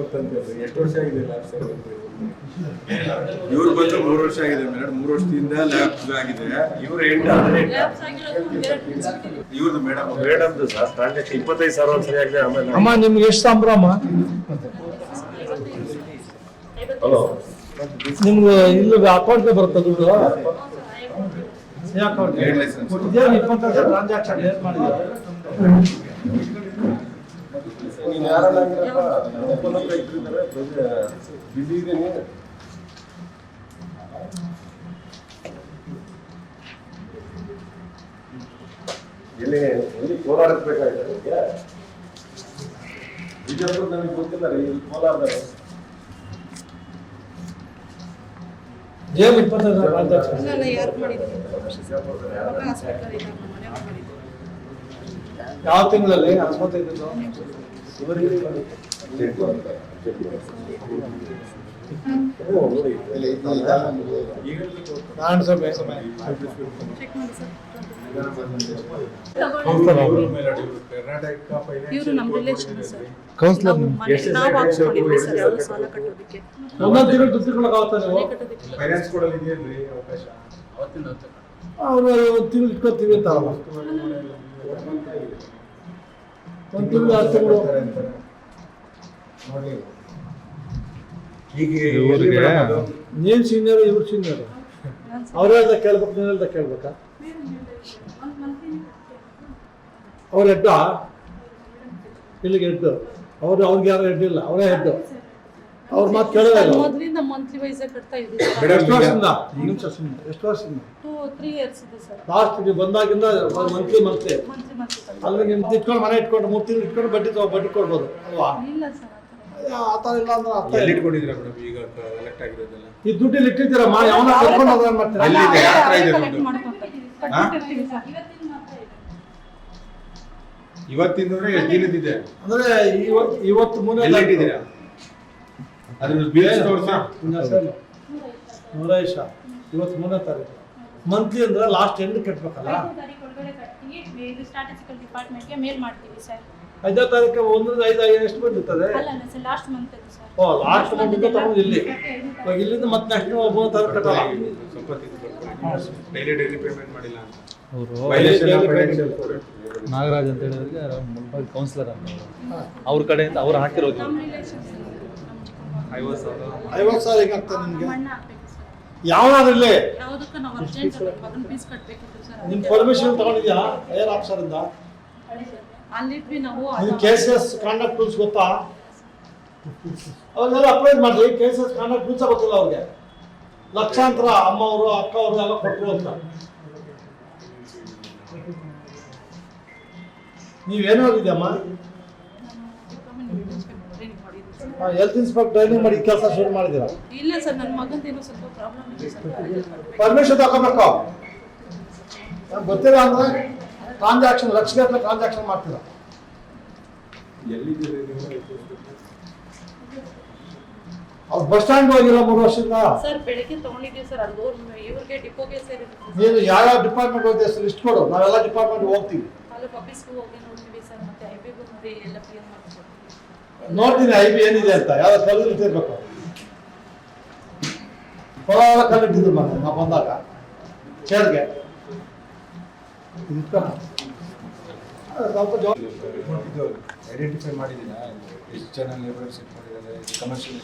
ಬರ್ತಂತೆ ಎಷ್ಟು ವರ್ಷ ಆಗಿದೆ ಲ್ಯಾಬ್ಸ್ ಇವ್ರು ಬಂದು ಮೂರು ವರ್ಷ ಆಗಿದೆ ಮೇಡಮ್. ಮೂರು ವರ್ಷದಿಂದ ಲ್ಯಾಬ್ ಆಗಿದೆ. ಇವ್ರು ಎಂಟು. ಇವ್ರದ್ದು ಮೇಡಮ್. ಮೇಡಮ್ದು ಸರ್ ಟ್ರಾನ್ಸಾಕ್ಷನ್ ಇಪ್ಪತ್ತೈದು ಸಾವಿರ ಒಂದ್ಸರಿ ಆಗಲಿ ಆಮೇಲೆ ಅಮ್ಮ ನಿಮ್ಗೆ ಎಷ್ಟು ಸಂಭ್ರಮ? ಹಲೋ. ನಿಮ್ಗೆ ಇಲ್ಲಿ ಅಕೌಂಟ್ಗೆ ಬರುತ್ತೆ ದುಡ್ಡು? ಅಕೌಂಟ್ ಇಪ್ಪತ್ತೈದು ಟ್ರಾನ್ಸಾಕ್ಷನ್ ಏನು ಮಾಡಿದ್ರು ನೀನು ಎಲ್ಲಿ ಎಲ್ಲಿ ಕೋಲಾರಕ್ಕೆ ಬೇಕಾಯ್ತು ನಿಮಗೆ ಬಿಜಾಪುರ ನನಗೆ ಗೊತ್ತಿಲ್ಲ ರೀ ಇಲ್ಲಿ ಕೋಲಾರದಲ್ಲಿ ಏನು ಇಪ್ಪತ್ತೈದು ಯಾವ ತಿಂಗಳಲ್ಲಿ? ಹತ್ತೊಂಬತ್ತೈದು ಸಭೆ ಚೆಕ್ ಮಾಡಿ ಸರ್ ಕರ್ನಾಟಕ ಇವರು ನಮ್ಮ ರಿಲೇಷನ್ ಸರ್ ಕೌನ್ಸಿಲರ್ ನಾವು ಹಾಕ್ಸ್ಕೊಂಡಿದ್ವಿ ಸರ್ ಸಾಲ ಕಟ್ಟೋದಕ್ಕೆ. ಒಂದೊಂದು ತಿಂಗಳು ದುಡ್ಡು ಕೊಡೋಕ್ಕಾಗುತ್ತಾ ನೀವು ಮನೆ ಕಟ್ಟೋದಕ್ಕೆ. ಫೈನಾನ್ಸ್ ಕೊಡಲು ಇದೆಯಲ್ರಿ ಅವಕಾಶ? ಅವರು ಒಂದು ತಿಂಗಳು ಇಟ್ಕೊತೀವಿ ಅಂತಾರಲ್ಲ ನೀನು ಸೀನಿಯರ್ ಇವ್ರು ಸೀನಿಯರ್ ಅವ್ರು ಹೇಳ್ದ ಕೇಳ್ಬೇಕು ನೀನು ಹೇಳ್ದ ಕೇಳ್ಬೇಕಾ? ಅವ್ರ ಹೆಡ್ಡ ಇಲ್ಲಿಗೆ ಹೆಡ್ಡು ಅವ್ರು ಅವ್ರಿಗೆ ಯಾರು ಹೆಡ್ ಇಲ್ಲ ಅವರೇ ಹೆಡ್ಡು ಅವ್ರ ಮಾತು ಕೇಳೋದಿಲ್ಲ ಮೊದಲಿಂದ ಮಂತ್ಲಿ ವೈಸ್ ಕಟ್ತಾ ಇದ್ದೀವಿ ಸರ್. ಎಷ್ಟು ವರ್ಷದಿಂದ? ನಿಮಿಷ ಸುಮ್ಮನೆ ಎಷ್ಟು ವರ್ಷದಿಂದ? ಟೂ ತ್ರೀ ಇಯರ್ಸ್ ಇದೆ ಸರ್. ಲಾಸ್ಟ್ ನೀವು ಬಂದಾಗಿಂದ ಮಂತ್ಲಿ ಮಂತ್ಲಿ ಮಂತ್ಲಿ ಮಂತ್ಲಿ ಅಲ್ಲಿ ನಿಮ್ದು ಇಟ್ಕೊಂಡು ಮನೆ ಇಟ್ಕೊಂಡು ಮೂರು ತಿಂಗಳು ಇಟ್ಕೊಂಡು ಬಡ್ಡಿ ತಗೋ ಬಡ್ಡಿ ಕೊಡ್ಬೋದು ಅಲ್ವಾ? ಇಲ್ಲ ಸರ್ ಆ ಥರ ಇಲ್ಲ. ಅಂದ್ರೆ ಅರ್ಥ ಎಲ್ಲಿ ಇಟ್ಕೊಂಡಿದ್ದೀರಾ ಮೇಡಮ್ ಈಗ ಎಲೆಕ್ಟ್ ಆಗಿರೋದೆಲ್ಲ? ಈ ದುಡ್ಡು ಕರ್ಕೊಂಡು ಹೋದ್ರೆ ಎಲ್ಲಿದೆ? ಯಾವ ಹತ್ರ ಇದೆ ದುಡ್ಡು? ಇವತ್ತಿಂದ ಎಷ್ಟು ದಿನದಿದೆ ಅಂದ್ರೆ ಇವ- ಇವತ್ತು ಮೂರನೇ ಇಟ್ಟಿದ್ದೀರಾ ನೂರೇಶ ಇವತ್ತು ಮೂರನೇ ತಾರೀಕು. ಮಂತ್ಲಿ ಅಂದ್ರೆ ಲಾಸ್ಟ್ ಎಂಡ್ ಕಟ್ಟಬೇಕಲ್ಲ ಐದನೇ ತಾರೀಕು ಒಂದ್ರಿಂದ ಕಟ್ಟಿ ಇದು ಸ್ಟಾಟಿಸ್ಟಿಕಲ್ ಡಿಪಾರ್ಟ್ಮೆಂಟ್ಗೆ ಮೇಲ್ ಮಾಡ್ತೀವಿ ಸರ್ ಐದನೇ ತಾರೀಕು ಒಂದರಿಂದ ಐದು ಐದು ಎಷ್ಟು ಬಂದಿರ್ತದೆ? ಅಲ್ಲ ಅಲ್ಲ ಸರ್ ಲಾಸ್ಟ್ ಮಂತ್ ಅದು ಸರ್ ಓ ಲಾಸ್ಟ್ ಮಂತ್ ತಗೊಂಡು ಇಲ್ಲಿ. ಇವಾಗ ಇಲ್ಲಿಂದ ಮತ್ತೆ ನೆಕ್ಸ್ಟ್ ಒಬ್ಬ ತಾರೀಕು ಕಟ್ಟಲ್ಲ? ಡೈಲಿ ಡೈಲಿ ಪೇಮೆಂಟ್ ಮಾಡಿಲ್ಲ ಅಂತ. ನಾಗರಾಜ್ ಅಂತ ಹೇಳಿದ್ರೆ ಕೌನ್ಸಿಲರ್ ಅಂತ. ಅವ್ರು. ಕಡೆಯಿಂದ ಅವ್ರು ಹಾಕಿರೋದು. ಐವತ್ತು ಸಾವಿರ. ಐವತ್ತು ಸಾವಿರ ಈಗ ನಿಮಗೆ? ಸರ್. ನಿಮ್ ಪರ್ಮಿಷನ್ ತಗೊಂಡಿದ್ಯಾ? ಏರ್ ಆಫೀಸರ್ ಇಂದ? ನಿಮ್ cases K C S conduct rules ಗೊತ್ತಾ? ಅವ್ರನ್ನೆಲ್ಲ ಅಪ್ಲೈ ಮಾಡ್ರಿ. K C S conduct rules ಗೊತ್ತಿಲ್ಲ ಅವ್ರಿಗೆ. ಲಕ್ಷಾಂತರ ಅಮ್ಮ ಅವರು ಅಕ್ಕ ಅವರು ಎಲ್ಲ ಕೊಟ್ಟರು ಅಂತ. ನೀವೇನು ಇದೆಯಮ್ಮ? ಹೆಲ್ತ್ ಇನ್ಸ್ಪೆಕ್ಟರ್ ಟ್ರೈನಿಂಗ್ ಮಾಡಿ ಕೆಲಸ ಶುರು ಮಾಡಿದ್ದೀರಾ? ಇಲ್ಲ ಸರ್ ನನ್ನ ಮಗಂದೇನೋ ಸ್ವಲ್ಪ ಪ್ರಾಬ್ಲಮ್ ಇದೆ ಸರ್. ಪರ್ಮಿಷನ್ ತಗೋಬೇಕು? ನಂಗ್ ಗೊತ್ತಿಲ್ಲ ಅಂದ್ರೆ ಟ್ರಾನ್ಸಾಕ್ಷನ್ ಲಕ್ಷಗಟ್ಟಲೆ ಟ್ರಾನ್ಸಾಕ್ಷನ್ ಮಾಡ್ತೀರ? ಅವ್ರು ಬಸ್ ಸ್ಟ್ಯಾಂಡ್ ಹೋಗಿಲ್ಲ ಮೂರು ವರ್ಷದಿಂದ? ಸರ್ ಬೆಳಗ್ಗೆ ತಗೊಂಡಿದ್ದೀವಿ ಸರ್ ಅದು ಇವ್ರಿಗೆ ಡಿಪೋಗೆ ಸೇರಿರುತ್ತೆ ನೀನು ಯಾವ್ಯಾವ ಡಿಪಾರ್ಟ್ಮೆಂಟ್ ಸರ್ ಲಿಸ್ಟ್ ಕೊಡು. ನಾವೆಲ್ಲ ಡಿಪಾರ್ಟ್ಮೆಂಟ್ ಹೋಗ್ತೀವಿ. ತಾಲೂಕು ಆಫೀಸ್ಗೂ ಹೋಗಿ ನೋಡ್ತೀವಿ ಸರ್ ಮತ್ತೆ ಐಬಿಗೂ ನೋಡಿ ಎಲ್ಲ ಕ್ಲಿಯರ್ ಮಾಡ್ಕೊಡ್ತೀವಿ. ನೋಡ್ತೀನಿ ಐ ಬಿ ಏನಿದೆ ಅಂತ. ಯಾವ ಕಲ್ಲು ಇಟ್ಟಿರ್ಬೇಕು ಹೊಲ ಕಲ್ಲಿಟ್ಟಿದ್ರು ಮತ್ತೆ ನಾವು ಬಂದಾಗ. ಚೇರ್ಗೆ ಸ್ವಲ್ಪ ಜವಾಬ್ದಾರಿ ಐಡೆಂಟಿಫೈ ಮಾಡಿದ್ದೀರಾ? ಎಷ್ಟು ಜನ ಲೇಬರ್ಸ್ ಸೆಟ್ ಮಾಡಿದ್ದಾರೆ ಕಮರ್ಷಿಯಲ್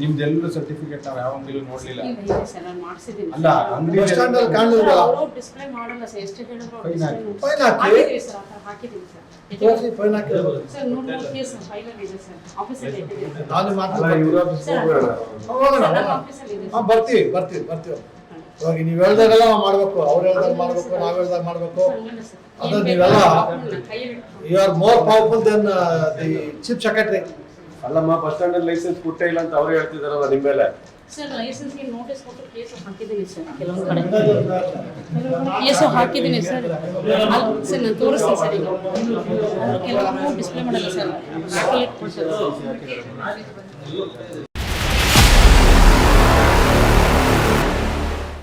ನಿಮ್ದೆಲ್ಲ ಸರ್ಟಿಫಿಕೇಟ್ ನಾವು ಯಾವ ಅಂಗಡಿಲೂ ನೋಡ್ಲಿಲ್ಲ? ಇದೆ ಸರ್ ನಾನು ಮಾಡಿಸಿದ್ದೀನಿ. ಅಲ್ಲ ಅಂಗಡಿ ಬಸ್ ಸ್ಟ್ಯಾಂಡ್ ಅಲ್ಲಿ ಕಾಣಲಿಲ್ಲ ಅವರು ಡಿಸ್ಪ್ಲೇ ಮಾಡಲ್ಲ ಸರ್ ಎಷ್ಟು ಹೇಳಿದ್ರು ಅವ್ರು Fine ಹಾಕಿ. display ಹಾಕಿ. ಸರ್ ಆ ಸರ್. ತೋರಿಸಿ ಫೈನ್ ಹಾಕಿರ್ಬೋದು ಸರ್ ನೂರು ನೂರು ಕೇಸ್ ಫೈಲಲ್ಲಿ ಇದೆ ಸರ್. ಆಫೀಸಲ್ಲಿ ಇಟ್ಟಿದ್ದೀವಿ. ಸರ್ ನಾನು ಅಲ್ಲ ಮಾತಾಡ್ತೀನಿ ಹೋಗೋಣ ಹೋಗೋಣ ಸರ್, ನಮ್ಮ ಇದೆ ಹಾಂ ಬರ್ತೀವಿ ಬರ್ತೀವಿ ಬರ್ತೀವಿ. ಇವಾಗ ನೀವು ಹೇಳ್ದಾಗೆಲ್ಲ ಮಾಡಬೇಕು ಅವ್ರು ಹೇಳ್ದಾಗ ಮಾಡ್ಬೇಕು ನಾವು ಹೇಳ್ದಾಗ ಮಾಡ್ಬೇಕು. ಅದು ನೀವೆಲ್ಲ you are more powerful than the chief secretary ಅಲ್ಲಮ್ಮ ಬಸ್ ಸ್ಟ್ಯಾಂಡ್ ಅಲ್ಲಿ ಲೈಸೆನ್ಸ್ ಕೊಟ್ಟೇ ಇಲ್ಲ ಅಂತ ಅವ್ರು ಹೇಳ್ತಿದಾರಲ್ಲ ನಿಮ್ಮ ಮೇಲೆ. ಸರ್ ಲೈಸೆನ್ಸ್ಗೆ ನೋಟಿಸ್ ಕೊಟ್ಟು ಕೇಸು ಹಾಕಿದ್ದೀನಿ ಸರ್ ಕೆಲವೊಂದು ಕಡೆ. ಕೇಸು ಹಾಕಿದ್ದೀನಿ ಸರ್ ಅಲ್ಲಿ- ಸರ್ ನಾನು ತೋರಿಸ್ತೀನಿ ಸರ್ ಈಗ. ಕೆಲವೊಂದು ಡಿಸ್ಪ್ಲೇ ಮಾಡಲ್ಲ ಸರ್ ಹಾಕಿ ಇಟ್ಕೊಳ್ತಾರೆ